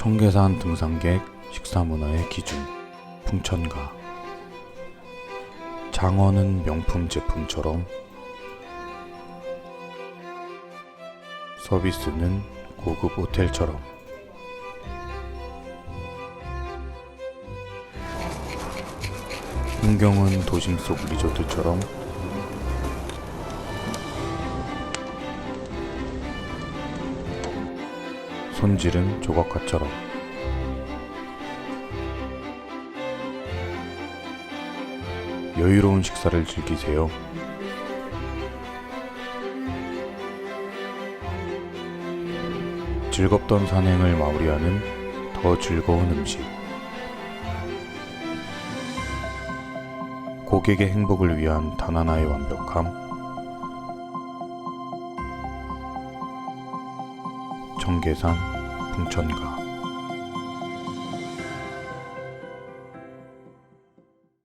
청계산 등산객 식사문화의 기준 풍천가. 장어는 명품 제품처럼 서비스는 고급 호텔처럼. 풍경은 도심 속 리조트처럼 손질은 조각가처럼 여유로운 식사를 즐기세요. 즐겁던 산행을 마무리하는 더 즐거운 음식. 고객의 행복을 위한 단 하나의 완벽함. 청계산 풍천가